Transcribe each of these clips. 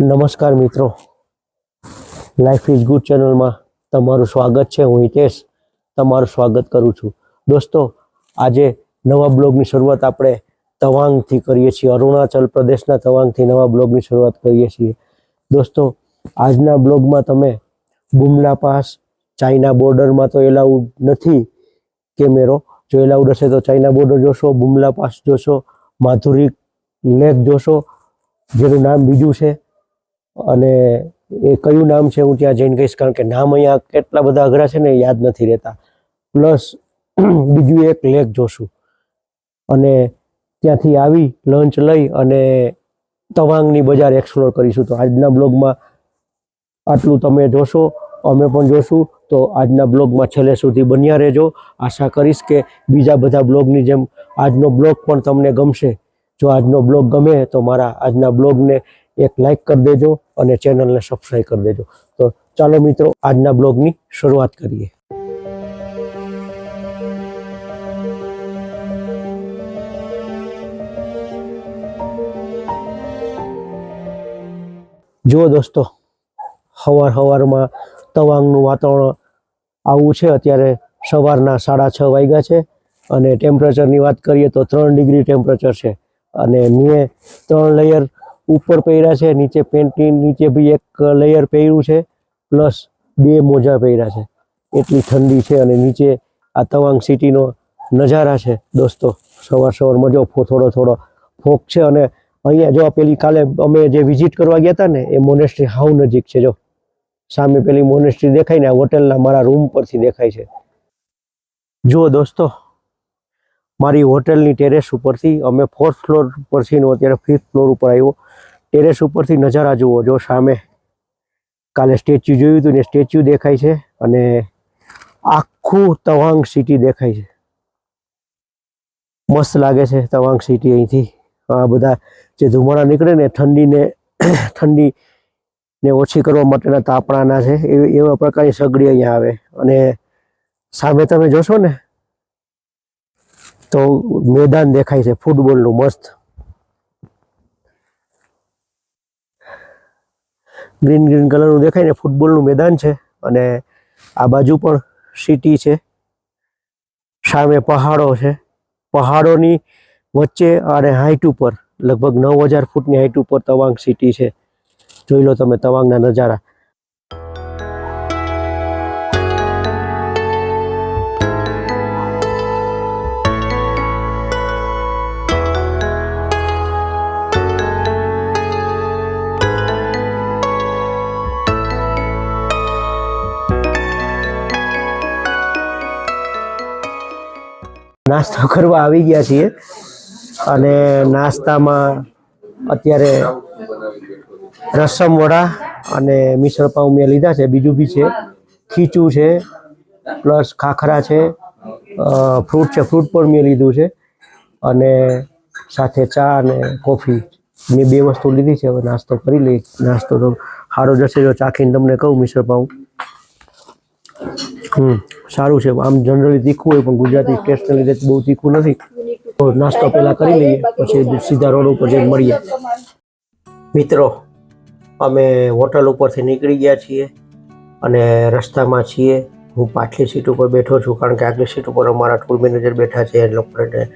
નમસ્કાર મિત્રો. Life is good ચેનલમાં તમારું સ્વાગત છે. હું હિતેશ તમારું સ્વાગત કરું છું. દોસ્તો, આજે નવા બ્લોગની શરૂઆત આપણે તવાંગથી કરીએ છીએ. અરુણાચલ પ્રદેશના તવાંગથી નવા બ્લોગની શરૂઆત કરીએ છીએ. દોસ્તો, આજના બ્લોગમાં તમે બુમલા પાસ, ચાઇના બોર્ડરમાં તો એલાઉડ નથી કેમેરો. જો એલાઉડ હશે તો ચાઇના બોર્ડર જોશો, બુમલા પાસ જોશો, માધુરી લેક જોશો, જેનું નામ બીજું છે. અને એ કયું નામ છે હું ત્યાં જઈને કહીશ, કારણ કે નામ અહીંયા કેટલા બધા અઘરા છે ને યાદ નથી રહેતા. પ્લસ, બીજું એક લેક જોશું. અને ત્યાંથી આવી લંચ લઈ અને તવાંગની બજાર એક્સપ્લોર કરીશું. તો આજના બ્લોગમાં આટલું તમે જોશો, અમે પણ જોશું. તો આજના બ્લોગમાં છેલ્લે સુધી બન્યા રહેજો. આશા કરીશ કે બીજા બધા બ્લોગની જેમ આજનો બ્લોગ પણ તમને ગમશે. જો આજનો બ્લોગ ગમે તો મારા આજના બ્લોગને એક લાઈક કરી દેજો. અને ચેનલને સબસ્ક્રાઈબ કરી દેજો. તો ચાલો મિત્રો, આજના બ્લોગની શરૂઆત કરીએ. જુઓ દોસ્તો હવાર હવારમાં તવાંગનું વાતાવરણ આવું છે. અત્યારે સવારના સાડા છ વાગ્યા છે અને ટેમ્પરેચરની વાત કરીએ તો ત્રણ ડિગ્રી ટેમ્પરેચર છે. અને મેં ત્રણ લેયર ઉપર પહેર્યા છે, નીચે પેન્ટની, નીચે બી એક લેયર પહેર્યું છે પ્લસ બે મોજા પહેર્યા છે. એટલી ઠંડી છે અને નીચે આ તવાંગ સિટીનો નજારા છે. દોસ્તો, સવાર સવારમાં જો થોડો થોડો ફોક છે અને અહીંયા જો પેલી કાલે અમે જે વિઝિટ કરવા ગયા હતા ને, એ મોનેસ્ટ્રી હાવ નજીક છે, જો. સામે પેલી મોનેસ્ટ્રી દેખાય ને, આ હોટેલના મારા રૂમ પરથી દેખાય છે. જુઓ દોસ્તો, મારી હોટેલની ટેરેસ ઉપરથી અમે ફોર્થ ફ્લોર પરથી અત્યારે ફિફ્થ ફ્લોર ઉપર આવ્યો. ટેરેસ ઉપરથી નજારા જુઓ. જો સામે કાલે સ્ટેચ્યુ જોયું હતું ને સ્ટેચ્યુ દેખાય છે અને આખું તવાંગ સિટી દેખાય છે. મસ્ત લાગે છે તવાંગ સિટી અહીંથી. આ બધા જે ધુમાડા નીકળે ને ઠંડીને ઠંડી ને ઓછી કરવા માટેના તાપણાના છે એવી એવા પ્રકારની સગડી અહીંયા આવે. અને સામે તમે જોશો ને તો મેદાન દેખાય છે, ફૂટબોલનું મસ્ત. ગ્રીન ગ્રીન કલરનું દેખાય ને, ફૂટબોલનું મેદાન છે અને આ બાજુ પણ સિટી છે. સામે પહાડો છે. પહાડોની વચ્ચે અને હાઇટ ઉપર, લગભગ નવ હજાર ફૂટની હાઇટ ઉપર તવાંગ સિટી છે. જોઈ લો તમે તવાંગના નજારા. નાસ્તો કરવા આવી ગયા છીએ. અને નાસ્તામાં અત્યારે રસમ વડા અને મિશ્ર પાઉં મેં લીધા છે. બીજું બી છે. ખીચું છે, પ્લસ ખાખરા છે ફ્રૂટ છે. ફ્રૂટ પણ મેં લીધું છે. અને સાથે ચા અને કોફી મેં બે વસ્તુ લીધી છે. હવે નાસ્તો કરી લઈ નાસ્તો તો સારો જશે. જો ચાખીને તમને કહું મિશ્ર પાઉં. સારું છે. આમ જનરલી તીખું હોય, પણ ગુજરાતી ટેસ્ટને લીધે બહુ તીખું નથી. તો નાસ્તો પહેલાં કરી લઈએ, પછી સીધા રોડ ઉપર જઈને મળીએ. મિત્રો, અમે હોટલ ઉપરથી નીકળી ગયા છીએ અને રસ્તામાં છીએ. હું પાછલી સીટ ઉપર બેઠો છું, કારણ કે આગલી સીટ ઉપર અમારા ટૂર મેનેજર બેઠા છે. એ લોકોને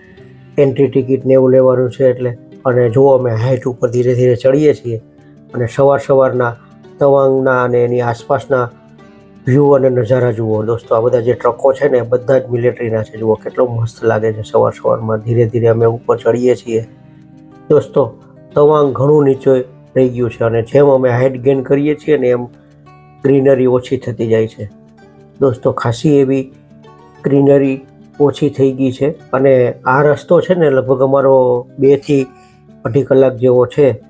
એન્ટ્રી ટિકિટ ને એવું લેવાનું છે એટલે. અને જુઓ અમે હાઈટ ઉપર ધીરે ધીરે ચડીએ છીએ અને સવાર સવારના તવાંગના અને એની આસપાસના વ્યૂ અને નજારા જુઓ. દોસ્તો, આ બધા જે ટ્રકો છે ને બધા જ મિલિટરીના છે. જુઓ, કેટલો મસ્ત લાગે છે સવાર સવારમાં. ધીરે ધીરે અમે ઉપર ચડીએ છીએ. દોસ્તો, તવાંગ ઘણું નીચે રહી ગયું છે અને જેમ અમે હાઇટ ગેઇન કરીએ છીએ ને એમ ગ્રીનરી ઓછી થતી જાય છે. દોસ્તો, ખાસી એવી ગ્રીનરી ઓછી થઈ ગઈ છે. અને આ રસ્તો છે ને, લગભગ અમારો બેથી અઢી કલાક જેવો છે.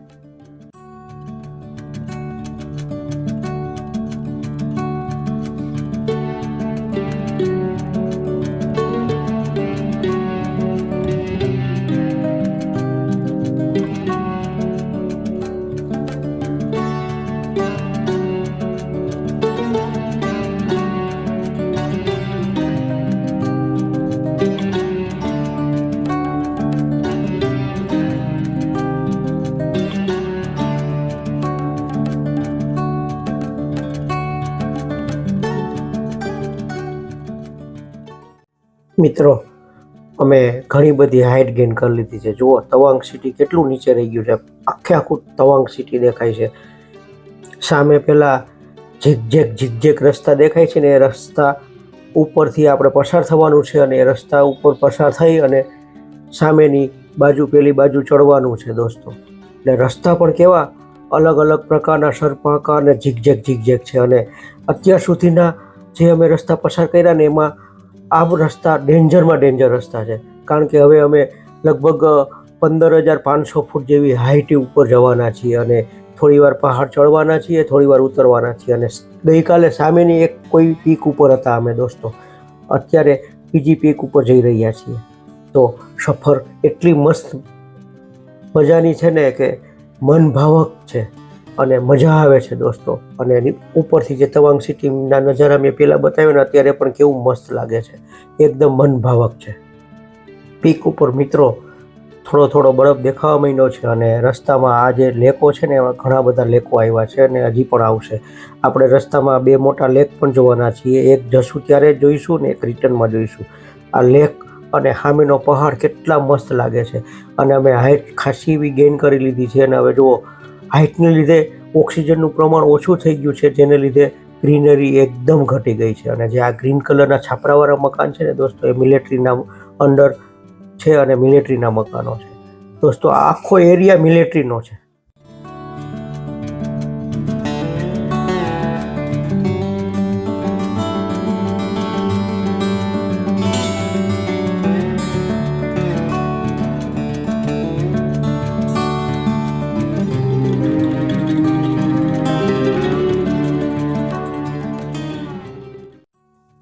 મિત્રો, અમે ઘણી બધી હાઇટ ગેઇન કરી લીધી છે. જુઓ, તવાંગ સિટી કેટલું નીચે રહી ગયું છે. આખે આખું તવાંગ સિટી દેખાય છે. સામે પેલા ઝીકઝેક ઝીકઝેક રસ્તા દેખાય છે ને એ રસ્તા ઉપરથી આપણે પસાર થવાનું છે અને એ રસ્તા ઉપર પસાર થઈ અને સામેની બાજુ, પેલી બાજુ ચડવાનું છે દોસ્તો. એટલે રસ્તા પણ કેવા અલગ અલગ પ્રકારના સરપાકા અને ઝીકઝેક ઝીકઝેક છે અને અત્યાર સુધીના જે અમે રસ્તા પસાર કર્યા ને એમાં આ રસ્તા ડેન્જરમાં ડેન્જર રસ્તા છે. કારણ કે હવે અમે લગભગ પંદર હજાર પાંચસો ફૂટ જેવી હાઇટ ઉપર જવાના છીએ અને થોડીવાર પહાડ ચડવાના છીએ, થોડીવાર ઉતરવાના છીએ અને ગઈકાલે સામેની એક કોઈ પીક ઉપર હતા અમે દોસ્તો. અત્યારે બીજી પીક ઉપર જઈ રહ્યા છીએ. તો સફર એટલી મસ્ત મજાની છે ને કે મનભાવક છે. અને મજા આવે છે દોસ્તો. અને એની ઉપરથી જે તવાંગ સિટીના નજારા મેં પહેલાં બતાવ્યો ને અત્યારે પણ કેવું મસ્ત લાગે છે. એકદમ મનભાવક છે. પીક ઉપર મિત્રો થોડો થોડો બરફ દેખાવા માંડ્યો છે અને રસ્તામાં આ જે લેકો છે ને એમાં ઘણા બધા લેકો આવ્યા છે અને હજી પણ આવશે. આપણે રસ્તામાં બે મોટા લેક પણ જોવાના છીએ. એક જશું ત્યારે જોઈશું ને એક રિટર્નમાં જોઈશું. આ લેક અને સામેનો પહાડ કેટલા મસ્ત લાગે છે. અને અમે હાઇટ ખાસી એવી ગેઇન કરી લીધી છે અને હવે જુઓ હાઇટને લીધે ઓક્સિજનનું પ્રમાણ ઓછું થઈ ગયું છે, જેને લીધે ગ્રીનરી એકદમ ઘટી ગઈ છે. અને જે આ ગ્રીન કલરના છાપરાવાળા મકાન છે ને દોસ્તો, એ મિલિટરીના અંડર છે અને મિલિટરીના મકાનો છે. દોસ્તો આખો એરિયા મિલિટરીનો છે.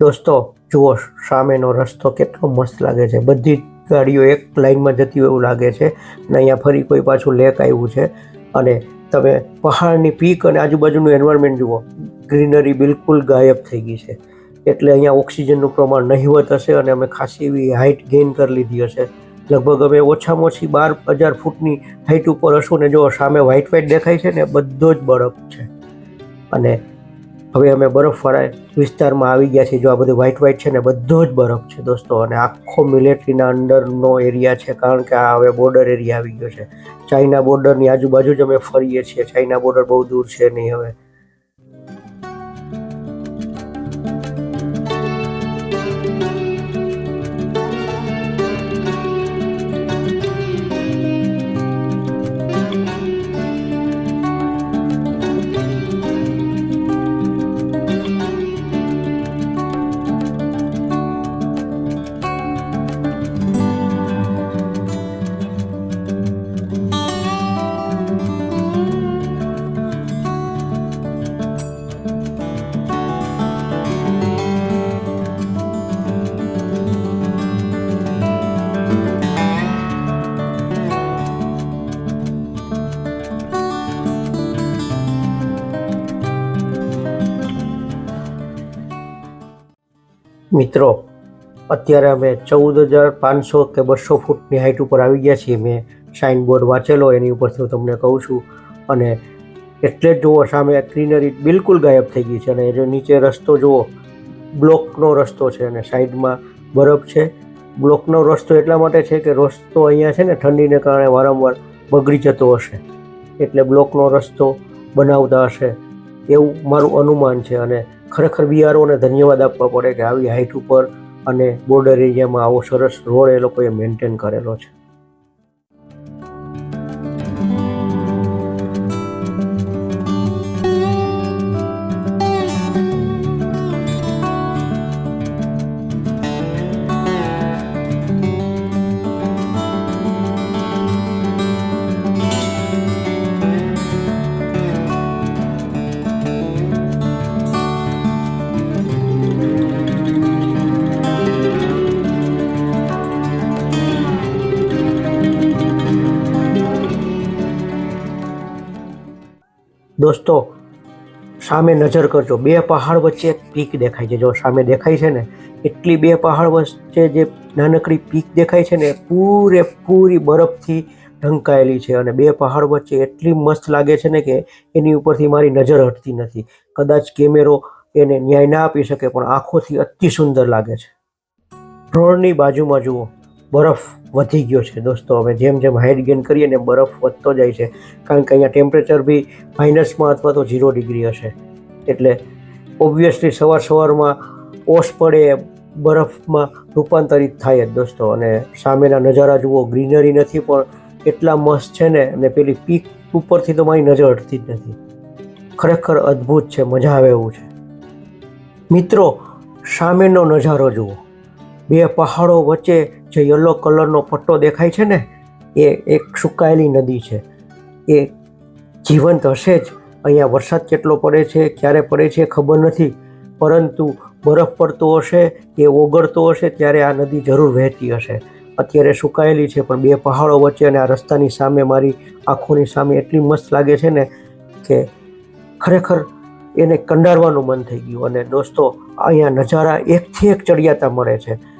દોસ્તો, જુઓ સામેનો રસ્તો કેટલો મસ્ત લાગે છે. બધી જ ગાડીઓ એક લાઇનમાં જતી એવું લાગે છે અને અહીંયા ફરી કોઈ પાછું લેક આવ્યું છે. અને તમે પહાડની પીક અને આજુબાજુનું એન્વાયરમેન્ટ જુઓ ગ્રીનરી બિલકુલ ગાયબ થઈ ગઈ છે. એટલે અહીંયા ઓક્સિજનનું પ્રમાણ નહીવત હશે અને અમે ખાસી એવી હાઇટ ગેઇન કરી લીધી હશે. લગભગ અમે ઓછામાં ઓછી બાર હજાર ફૂટની હાઇટ ઉપર હશું ને જો સામે વ્હાઇટ વ્હાઇટ દેખાય છે ને, બધો જ બરફ છે. અને હવે અમે બરફવાળા વિસ્તારમાં આવી ગયા છીએ. જો આ બધું વ્હાઇટ વ્હાઇટ છે ને, બધો જ બરફ છે દોસ્તો. અને આખો મિલિટરીના અંડરનો એરિયા છે, કારણ કે આ હવે બોર્ડર એરિયા આવી ગયો છે. ચાઇના બોર્ડરની આજુબાજુ જ અમે ફરીએ છીએ. ચાઇના બોર્ડર બહુ દૂર છે નહીં હવે. મિત્રો, અત્યારે અમે ચૌદ હજાર પાંચસો કે બસો ફૂટની હાઇટ ઉપર આવી ગયા છીએ. મેં સાઇન બોર્ડ વાંચેલો, એની ઉપરથી હું તમને કહું છું. અને એટલે જ જુઓ, સામે ગ્રીનરી બિલકુલ ગાયબ થઈ ગઈ છે અને એ નીચે રસ્તો જુઓ, બ્લોકનો રસ્તો છે અને સાઈડમાં બરફ છે. બ્લોકનો રસ્તો એટલા માટે છે કે રસ્તો અહીંયા છે ને ઠંડીને કારણે વારંવાર બગડી જતો હશે. એટલે બ્લોકનો રસ્તો બનાવતા હશે એવું મારું અનુમાન છે અને ખરેખર બિહારોને ધન્યવાદ આપવા પડે કે આવી હાઇટ ઉપર અને બોર્ડર એરિયામાં આવો સરસ રોડ એ લોકોએ મેન્ટેન કરેલો છે. દોસ્તો, સામે નજર કરજો. બે પહાડ વચ્ચે એક પીક દેખાય છે. જો સામે દેખાય છે ને, એટલી બે પહાડ વચ્ચે જે નાનકડી પીક દેખાય છે ને, પૂરેપૂરી બરફથી ઢંકાયેલી છે અને બે પહાડ વચ્ચે એટલી મસ્ત લાગે છે ને કે એની ઉપરથી મારી નજર હટતી નથી. કદાચ કેમેરો એને ન્યાય ના આપી શકે, પણ આંખોથી અતિ સુંદર લાગે છે. રોડની બાજુમાં જુઓ. બરફ વધી ગયો છે દોસ્તો. હવે જેમ જેમ હાઇટ ગેન કરીએ ને બરફ વધતો જાય છે. કારણ કે અહીંયા ટેમ્પરેચર બી માઇનસમાં અથવા તો ઝીરો ડિગ્રી હશે. એટલે ઓબ્વિયસલી સવાર સવારમાં ઓશ પડે બરફમાં રૂપાંતરિત થાય જ દોસ્તો. અને સામેના નજારા જુઓ ગ્રીનરી નથી, પણ એટલા મસ્ત છે ને. અને પેલી પીક ઉપરથી તો મારી નજર હટતી જ નથી. ખરેખર અદ્ભુત છે, મજા આવે એવું છે. મિત્રો, સામેનો નજારો જુઓ. બે પહાડો વચ્ચે જે યલો કલરનો પટ્ટો દેખાય છે ને, એ એક સુકાયેલી નદી છે. એ જીવંત હશે જ. અહીંયા વરસાદ કેટલો પડે છે, ક્યારે પડે છે ખબર નથી. પરંતુ બરફ પડતો હશે, કે ઓગળતો હશે, ત્યારે આ નદી જરૂર વહેતી હશે. અત્યારે સુકાયેલી છે, પણ બે પહાડો વચ્ચે અને આ રસ્તાની સામે મારી આંખોની સામે એટલી મસ્ત લાગે છે ને, કે ખરેખર એને કંડારવાનું મન થઈ ગયું. અને દોસ્તો, અહીંયા નજારા એકથી એક ચડિયાતા મળે છે.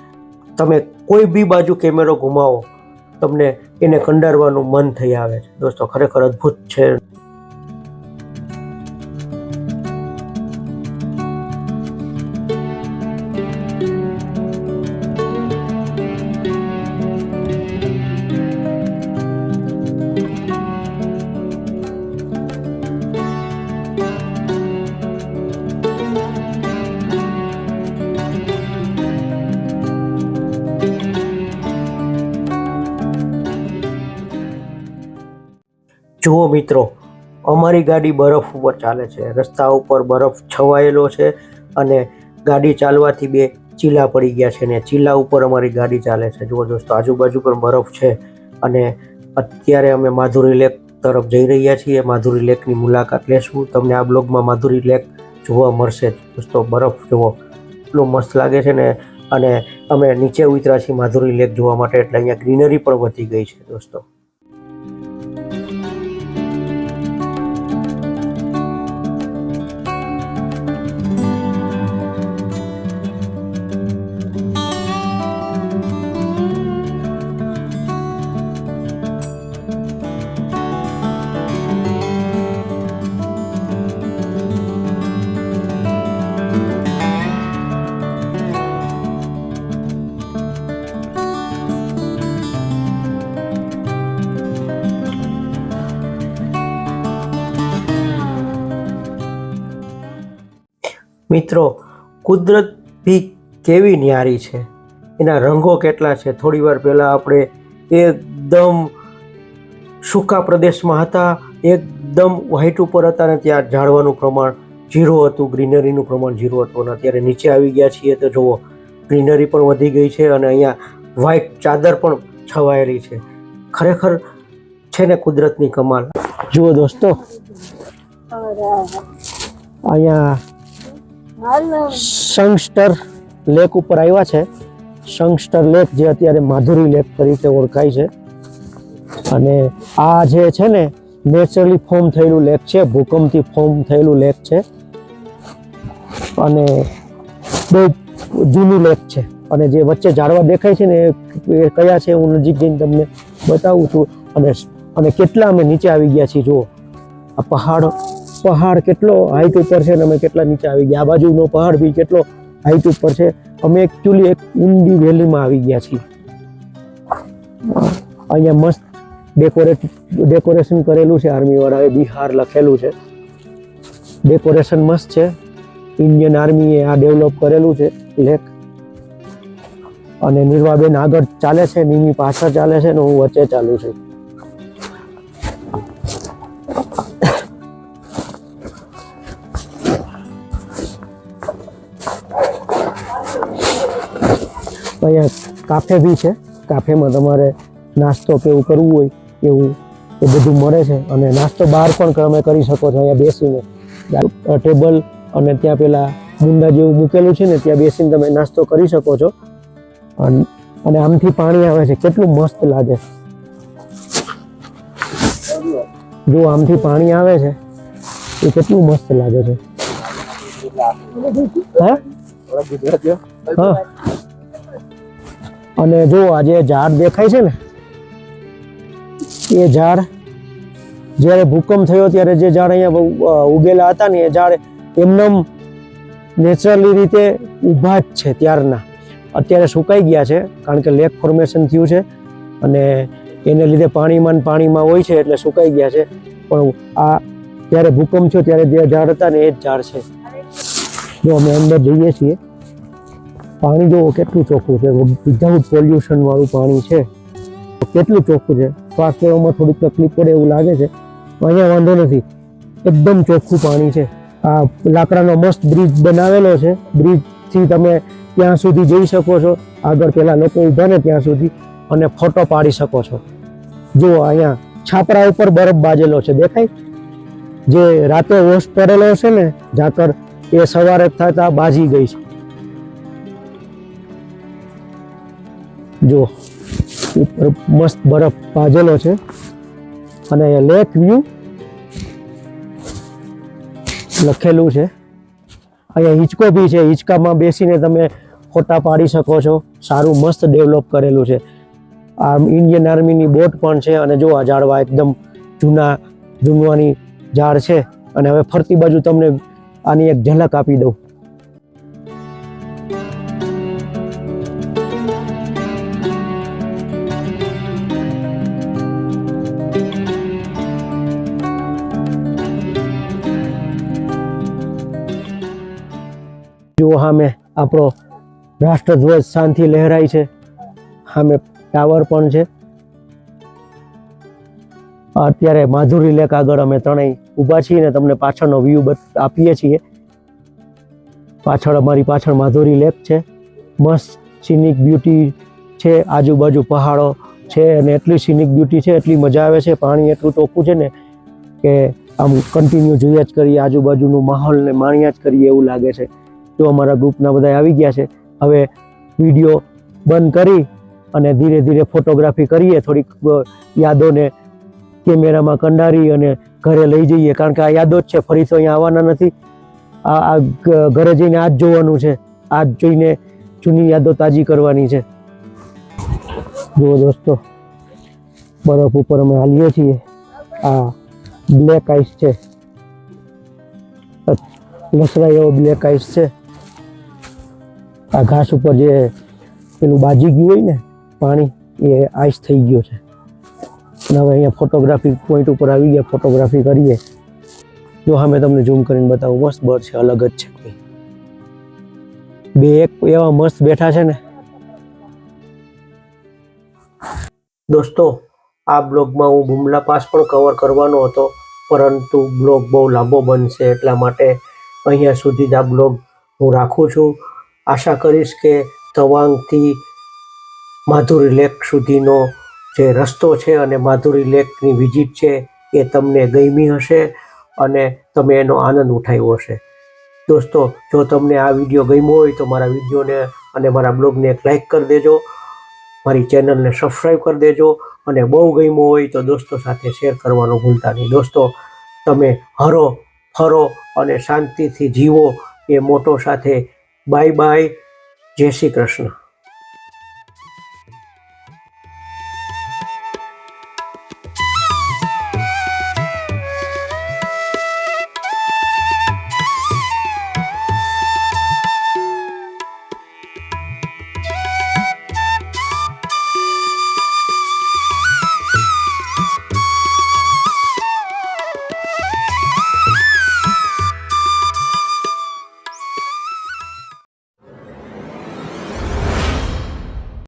તમે કોઈ બી બાજુ કેમેરો ઘુમાવો તમને એને કંડારવાનું મન થઈ આવે છે. દોસ્તો, ખરેખર અદ્ભુત છે. મિત્રો, અમારી ગાડી બરફ ઉપર ચાલે છે. રસ્તા ઉપર બરફ છવાયેલો છે અને ગાડી ચાલવાથી બે ચીલા પડી ગયા છે ને ચીલા ઉપર અમારી ગાડી ચાલે છે. જુઓ દોસ્તો, આજુબાજુ પણ બરફ છે અને અત્યારે અમે માધુરી લેક તરફ જઈ રહ્યા છીએ. માધુરી લેકની મુલાકાત લેશું. તમને આ બ્લોગમાં માધુરી લેક જોવા મળશે દોસ્તો, બરફ જુઓ, એટલું મસ્ત લાગે છે ને અને અમે નીચે ઉતર્યા છીએ માધુરી લેક જોવા માટે, એટલે અહીંયા ગ્રીનરી પણ વધી ગઈ છે દોસ્તો. મિત્રો કુદરત બી કેવી ન્યારી છે? એના રંગો કેટલા છે? થોડી વાર પહેલાં આપણે એકદમ સૂકા પ્રદેશમાં હતા એકદમ વ્હાઈટ ઉપર હતા અને ત્યાં ઝાડવાનું પ્રમાણ ઝીરો હતું ગ્રીનરીનું પ્રમાણ ઝીરો હતું અને અત્યારે નીચે આવી ગયા છીએ તો જુઓ ગ્રીનરી પણ વધી ગઈ છે અને અહીંયા વ્હાઈટ ચાદર પણ છવાયેલી છે. ખરેખર છે ને કુદરતની કમાલ. જુઓ દોસ્તો. અહીંયા શંગસ્ટર લેક ઉપર આવ્યા છે. સંગસ્ટર લેક જે અત્યારે માધુરી લેક તરીકે ઓળખાય છે. અને આ જે છે ને નેચરલી ફોર્મ થયેલું લેક છે, ભૂકંપથી ફોર્મ થયેલું લેક છે. અને બહુ જૂનું લેક છે. અને જે વચ્ચે ઝાડવા દેખાય છે ને, એ કયા છે, હું નજીક જઈને તમને બતાવું છું. અને અને કેટલા અમે નીચે આવી ગયા છીએ, જુઓ. આ પહાડ પહાડ કેટલો હાઈટ ઉપર છે અને અમે કેટલા નીચે આવી ગયા. આ બાજુનો પહાડ બી કેટલો હાઈટ ઉપર છે. અમે એકચ્યુઅલી એક ઊંડી વેલીમાં આવી ગયા છીએ. અહીંયા મસ્ત ડેકોરેટ ડેકોરેશન કરેલું છે આર્મી વાળાએ બિહાર લખેલું છે. ડેકોરેશન મસ્ત છે. ઇન્ડિયન આર્મીએ આ ડેવલપ કરેલું છે લેક અને નિર્વાબેન આગળ ચાલે છે, નિમી પાછળ ચાલે છે ને હું વચ્ચે ચાલુ છું. અહીંયા કાફે બી છે. કાફેમાં તમારે નાસ્તો કે એવું કરવું હોય એવું એ બધું મળે છે અને નાસ્તો બહાર પણ તમે કરી શકો છો અહીંયા બેસીને. ટેબલ અને ત્યાં પેલા મુંડા જેવું મૂકેલું છે ને ત્યાં બેસીને તમે નાસ્તો કરી શકો છો. અને આમથી પાણી આવે છે. કેટલું મસ્ત લાગે. જો આમથી પાણી આવે છે એ કેટલું મસ્ત લાગે છે. હે? હા. અને જો આ જે ઝાડ દેખાય છે ને, એ ઝાડ જ્યારે ભૂકંપ થયો ત્યારે જે ઝાડ અહીંયા ઉગેલા હતા ને, એ ઝાડ એમનેમ નેચરલી રીતે ઊભા જ છે ત્યારના. અત્યારે સુકાઈ ગયા છે, કારણ કે લેક ફોર્મેશન થયું છે અને એને લીધે પાણીમાં પાણીમાં હોય છે એટલે સુકાઈ ગયા છે. પણ આ જ્યારે ભૂકંપ થયો ત્યારે જે ઝાડ હતા ને, એ જ ઝાડ છે. જો અમે અંદર જઈએ છીએ. પાણી જુઓ કેટલું ચોખ્ખું છે. વિધાઉટ પોલ્યુશન વાળું પાણી છે. કેટલું ચોખ્ખું છે. શ્વાસ લેવામાં થોડીક તકલીફ પડે એવું લાગે છે. અહીંયા વાંધો નથી. એકદમ ચોખ્ખું પાણી છે. આ લાકડાનો મસ્ત બ્રિજ બનાવેલો છે. બ્રિજથી તમે ત્યાં સુધી જઈ શકો છો. આગળ પેલા લોકો ઊભા ને ત્યાં સુધી અને ફોટો પાડી શકો છો. જુઓ અહીંયા છાપરા ઉપર બરફ બાજેલો છે. દેખાય? જે રાતે ઓશ પડેલો છે ને, ઝાકર, એ સવારે થતા બાજી ગઈ છે. જો, ઉપર મસ્ત બરફ પાજેલો છે. અને લેક વ્યૂ લખેલું છે. અહીંયા હિંચકો બી છે. હિંચકામાં બેસીને તમે ફોટા પાડી શકો છો. સારું મસ્ત ડેવલપ કરેલું છે. આ ઇન્ડિયન આર્મીની બોટ પણ છે અને જો આ ઝાડવા એકદમ જૂના, જૂનવાની ઝાડ છે. અને હવે ફરતી બાજુ તમને આની એક ઝલક આપી દઉં. જુઓ સામે આપણો રાષ્ટ્રધ્વજ શાંતિ લહેરાય છે. સામે ટાવર પણ છે. અત્યારે માધુરી લેક આગળ અમે ત્રણેય ઊભા છીએ ને તમને પાછળનો વ્યૂ આપીએ છીએ. પાછળ અમારી પાછળ માધુરી લેક છે. મસ્ત સિનિક બ્યુટી છે. આજુબાજુ પહાડો છે અને એટલી સિનિક બ્યુટી છે, એટલી મજા આવે છે. પાણી એટલું ટોપું છે ને કે આમ કન્ટિન્યુ જોયા જ કરીએ. આજુબાજુનું માહોલને માણ્યા જ કરીએ એવું લાગે છે. જો અમારા ગ્રુપના બધા આવી ગયા છે. હવે વીડિયો બંધ કરી અને ધીરે ધીરે ફોટોગ્રાફી કરીએ. થોડીક યાદોને કેમેરામાં કંડારી અને ઘરે લઈ જઈએ. કારણ કે આ યાદો જ છે. ફરી તો અહીંયા આવવાના નથી. આ આ ઘરે જઈને આજ જોવાનું છે. આજ જોઈને જૂની યાદો તાજી કરવાની છે. જુઓ દોસ્તો, બરફ ઉપર અમે હાલીએ છીએ. આ બ્લેક આઈસ છે. લસરાય એવો બ્લેક આઈસ છે. આ ઘાસ ઉપર જે પેલું બાજી ગયું હોય ને, પાણી, એ આઈસ થઈ ગયો છે. અને હવે અહીંયા ફોટોગ્રાફી પોઈન્ટ ઉપર આવી ગયા ફોટોગ્રાફી કરીએ. જો હા, મેં તમને ઝૂમ કરીને બતાવું, મસ્ત બર્ડ છે, અલગ જ છે કોઈ. બે એક એવા મસ્ત બેઠા છે ને. દોસ્તો, આ બ્લોગમાં હું બુમલા પાસ પણ કવર કરવાનો હતો, પરંતુ બ્લોગ બહુ લાંબો બનશે એટલા માટે અહીંયા સુધી જ આ બ્લોગ હું રાખું છું. આશા કરીશ કે તવાંગથી માધુરી લેક સુધીનો જે રસ્તો છે અને માધુરી લેકની વિઝિટ છે એ તમને ગમી હશે અને તમે એનો આનંદ ઉઠાવ્યો હશે. દોસ્તો, જો તમને આ વીડિયો ગમ્યો હોય તો મારા વિડીયોને અને મારા બ્લોગને એક લાઇક કરી દેજો, મારી ચેનલને સબસ્ક્રાઈબ કરી દેજો અને બહુ ગમ્યો હોય તો દોસ્તો સાથે શેર કરવાનું ભૂલતા નહીં. દોસ્તો, તમે હરો, ફરો અને શાંતિથી જીવો એ મોટો સાથે બાય બાય. જય શ્રી કૃષ્ણ.